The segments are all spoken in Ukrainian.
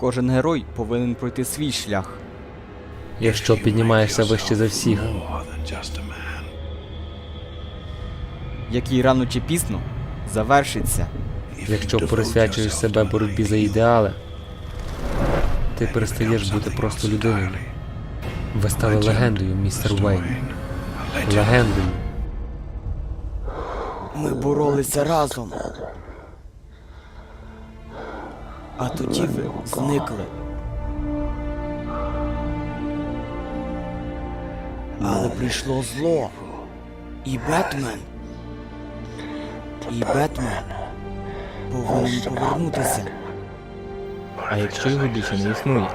Кожен герой повинен пройти свій шлях. Якщо піднімаєшся вище за всіх, який рано чи пізно завершиться. якщо присвячуєш себе боротьбі за ідеали, ти перестаєш бути просто людиною. Ви стали легендою, містер Уейн. Легендою. Ми боролися разом. А тоді ви зникли. Але прийшло зло. І Бетмен. І Бетмен повинен повернутися. А якщо його більше не існує?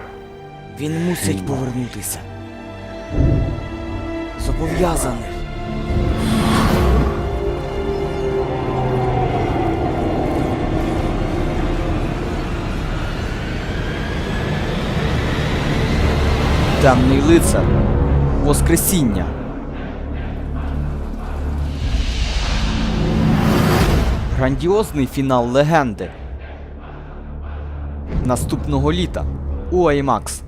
Він мусить повернутися. Зобов'язаний. Темний лицар. Воскресіння. Грандіозний фінал легенди. Наступного літа у IMAX.